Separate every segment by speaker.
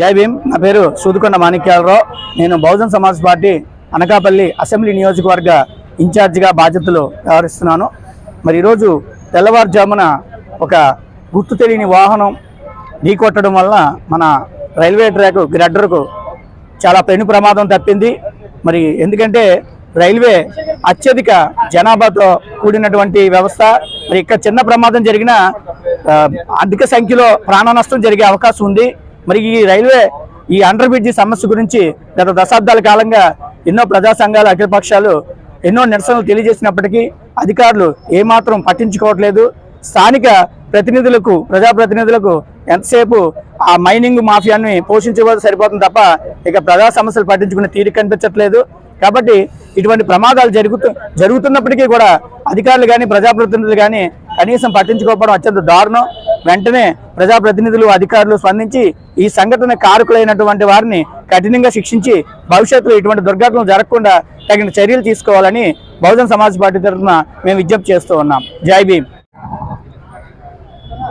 Speaker 1: జై భీమ్. నా పేరు సూదుకొండ మాణిక్యాలరావు. నేను బహుజన్ సమాజ్ పార్టీ అనకాపల్లి అసెంబ్లీ నియోజకవర్గ ఇన్ఛార్జిగా బాధ్యతలు వ్యవహరిస్తున్నాను. మరి ఈరోజు తెల్లవారుజామున ఒక గుర్తు తెలియని వాహనం ఢీకొట్టడం వలన మన రైల్వే ట్రాక్ గ్రెడ్డర్కు చాలా పెను ప్రమాదం తప్పింది. మరి ఎందుకంటే రైల్వే అత్యధిక జనాభాతో కూడినటువంటి వ్యవస్థ. మరి ఇక్కడ చిన్న ప్రమాదం జరిగినా అధిక సంఖ్యలో ప్రాణ నష్టం జరిగే అవకాశం ఉంది. మరి ఈ రైల్వే ఈ అండర్ బ్రిడ్జి సమస్య గురించి గత దశాబ్దాల కాలంగా ఎన్నో ప్రజా సంఘాలు అఖిలపక్షాలు ఎన్నో నిరసనలు తెలియజేసినప్పటికీ అధికారులు ఏమాత్రం పట్టించుకోవట్లేదు. స్థానిక ప్రతినిధులకు ప్రజాప్రతినిధులకు ఎంతసేపు ఆ మైనింగ్ మాఫియాని పోషించబోదు సరిపోతుంది తప్ప ఇక ప్రజా సమస్యలు పట్టించుకునే తీరు కనిపించట్లేదు. కాబట్టి ఇటువంటి ప్రమాదాలు జరుగుతూ జరుగుతున్నప్పటికీ కూడా అధికారులు కానీ ప్రజాప్రతినిధులు కానీ కనీసం పట్టించుకోకపోవడం అత్యంత దారుణం. వెంటనే ప్రజాప్రతినిధులు అధికారులు స్పందించి ఈ సంఘటన కారకులైనటువంటి వారిని కఠినంగా శిక్షించి భవిష్యత్తులో ఇటువంటి దుర్ఘటనలు జరగకుండా తగిన చర్యలు తీసుకోవాలని బహుజన్ సమాజ్ పార్టీ తరఫున మేము విజ్ఞప్తి చేస్తూ ఉన్నాం. జై భీమ్.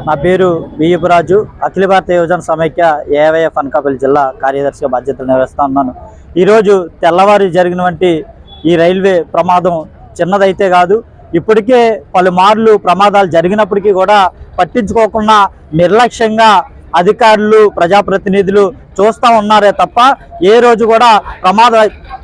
Speaker 2: నా పేరు బియ్యపురాజు. అఖిల భారత యువజన సమైక్య ఏవైఎఫ్ అనకాపల్లి జిల్లా కార్యదర్శిగా బాధ్యతలు నిర్వహిస్తా ఉన్నాను. ఈరోజు తెల్లవారి జరిగినటువంటి ఈ రైల్వే ప్రమాదం చిన్నదైతే కాదు ఇప్పటికే పలుమార్లు ప్రమాదాలు జరిగినప్పటికీ కూడా పట్టించుకోకుండా నిర్లక్ష్యంగా అధికారులు ప్రజాప్రతినిధులు చూస్తూ ఉన్నారే తప్ప ఏ రోజు కూడా ప్రమాద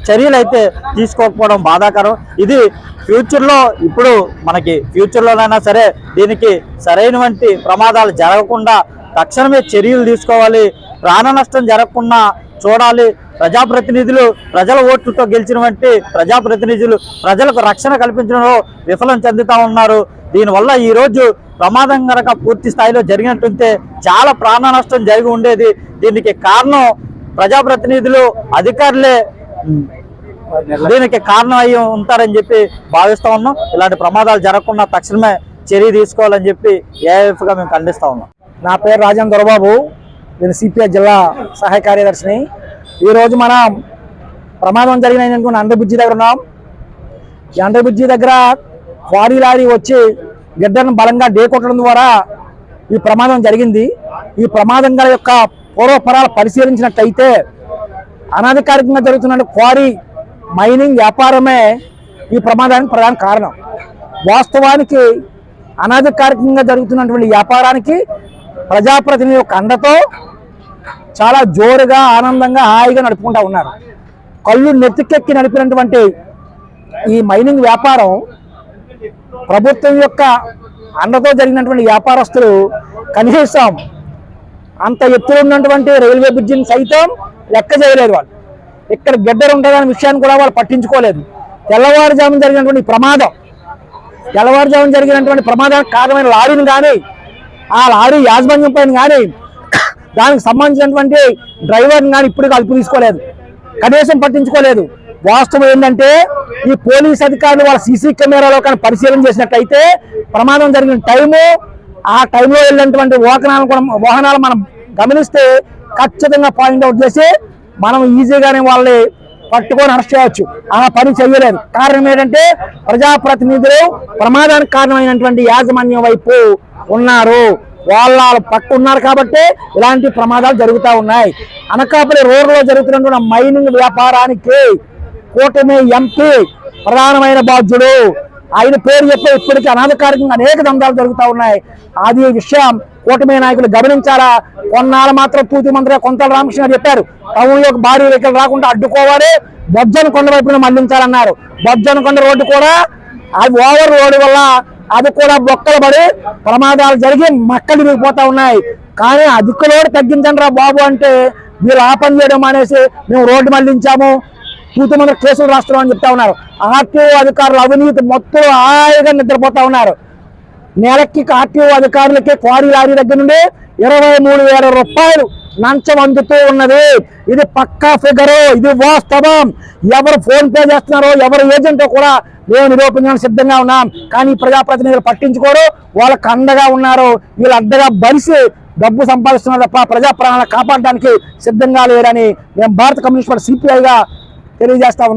Speaker 2: చర్యలు అయితే తీసుకోకపోవడం బాధాకరం. ఇది ఫ్యూచర్లో ఇప్పుడు మనకి ఫ్యూచర్లోనైనా సరే దీనికి సరైనటువంటి ప్రమాదాలు జరగకుండా తక్షణమే చర్యలు తీసుకోవాలి. ప్రాణ నష్టం జరగకుండా చూడాలి. ప్రజాప్రతినిధులు ప్రజల ఓట్లతో గెలిచినటువంటి ప్రజాప్రతినిధులు ప్రజలకు రక్షణ కల్పించడంలో విఫలం చెందుతా ఉన్నారు. దీనివల్ల ఈ రోజు ప్రమాదం కనుక పూర్తి స్థాయిలో జరిగినట్టుంటే చాలా ప్రాణ నష్టం జరిగి ఉండేది. దీనికి కారణం ప్రజాప్రతినిధులు అధికారులే. దీనికి కారణం అయ్యి ఉంటారని చెప్పి భావిస్తా ఉన్నాం. ఇలాంటి ప్రమాదాలు జరగకుండా తక్షణమే చర్య తీసుకోవాలని చెప్పి AIF గా మేము ఖండిస్తా ఉన్నాం.
Speaker 3: నా పేరు రాజన్ దొరబాబు. నేను సిపిఐ జిల్లా సహాయ కార్యదర్శిని. ఈరోజు మనం ప్రమాదం జరిగినటువంటి అండర్ దగ్గర ఉన్నాం. ఈ అండర్ దగ్గర క్వారీ లారీ వచ్చి గిడ్డను బలంగా ఢీకొట్టడం ద్వారా ఈ ప్రమాదం జరిగింది. ఈ ప్రమాదం గల యొక్క పూర్వపరాలు పరిశీలించినట్టయితే అనధికారికంగా జరుగుతున్న క్వారీ మైనింగ్ వ్యాపారమే ఈ ప్రమాదానికి ప్రధాన కారణం. వాస్తవానికి అనధికారికంగా జరుగుతున్నటువంటి వ్యాపారానికి ప్రజాప్రతినిధి యొక్క అండతో చాలా జోరుగా ఆనందంగా హాయిగా నడుపుకుంటా ఉన్నారు. కళ్ళు నెత్తికెక్కి నడిపినటువంటి ఈ మైనింగ్ వ్యాపారం ప్రభుత్వం యొక్క అండతో జరిగినటువంటి వ్యాపారస్తులు కనీసం అంత ఎత్తులో ఉన్నటువంటి రైల్వే బ్రిడ్జిని సైతం లెక్క చేయలేదు వాళ్ళు. ఇక్కడ గిడ్డరు ఉంటుందనే విషయాన్ని కూడా వాళ్ళు పట్టించుకోలేదు. తెల్లవారుజామున జరిగినటువంటి ప్రమాదం. తెల్లవారుజామున జరిగినటువంటి ప్రమాదానికి కారణమైన లారీని కానీ ఆ లారీ యాజమాన్యం పైన కానీ దానికి సంబంధించినటువంటి డ్రైవర్ని కానీ ఇప్పుడు కలుపు తీసుకోలేదు. కనీసం పట్టించుకోలేదు. వాస్తవం ఏంటంటే ఈ పోలీస్ అధికారులు వాళ్ళ సీసీ కెమెరాలో కానీ పరిశీలన చేసినట్టయితే ప్రమాదం జరిగిన టైము ఆ టైంలో వెళ్ళినటువంటి వాహనాలను కూడా వాహనాలు మనం గమనిస్తే ఖచ్చితంగా పాయింట్ అవుట్ చేసి మనం ఈజీగానే వాళ్ళని పట్టుకొని అరెస్ట్ చేయవచ్చు. ఆ పని చేయలేదు కారణం ఏంటంటే ప్రజాప్రతినిధులు ప్రమాదానికి కారణమైనటువంటి యాజమాన్యం వైపు ఉన్నారు. వాళ్ళ పక్క ఉన్నారు కాబట్టి ఇలాంటి ప్రమాదాలు జరుగుతూ ఉన్నాయి. అనకాపల్లి రోడ్లో జరుగుతున్న మైనింగ్ వ్యాపారానికి కూటమి ఎంపీ ప్రధానమైన బాధ్యుడు. ఆయన పేరు చెప్పే ఇప్పటికీ అనాధికారికంగా అనేక దందాలు జరుగుతూ ఉన్నాయి. అది విషయం కూటమి నాయకులు గమనించారా? కొన్నాళ్ళు మాత్రం తూతి మంత్రిగా కొంత రామకృష్ణ చెప్పారు. టౌన్లోకి భారీ వెహికల్ రాకుండా అడ్డుకోవాలి. బొజ్జన కొండ వైపున మళ్ళించాలన్నారు. బొజ్జన కొండ రోడ్డు కూడా అది ఓవర్ రోడ్డు వల్ల అది కూడా బొక్కలు పడి ప్రమాదాలు జరిగి మక్కలు విరిగిపోతా ఉన్నాయి. కానీ అధిక లోడ్ తగ్గించండి రా బాబు అంటే మీరు ఆ పని చేయడం అనేసి మేము రోడ్డు మళ్ళించాము. పూర్తి మంది కేసులు రాస్తున్నామని చెప్తా ఉన్నారు. ఆర్టీఓ అధికారులు అవినీతి మొత్తం హాయిగా నిద్రపోతా ఉన్నారు. నెలకి ఆర్టీఓ అధికారులకి క్వారీ లారీ దగ్గర నుండి ఇరవై మూడు రూపాయలు లంచం అందుతూ ఉన్నది. ఇది పక్కా ఫిగరు ఇది వాస్తవం. ఎవరు ఫోన్ పే చేస్తున్నారో ఎవరు ఏజెంటో కూడా మేము నిరూపించడానికి సిద్ధంగా ఉన్నాం. కానీ ప్రజాప్రతినిధులు పట్టించుకోరు. వాళ్ళకి అండగా ఉన్నారు. వీళ్ళు అడ్డగా బలిసి డబ్బు సంపాదిస్తున్నారు తప్ప ప్రజా ప్రాణాలను కాపాడడానికి సిద్ధంగా లేరని మేము భారత కమ్యూనిస్ట్ పార్టీ సిపిఐగా తెలియజేస్తా ఉన్నాం.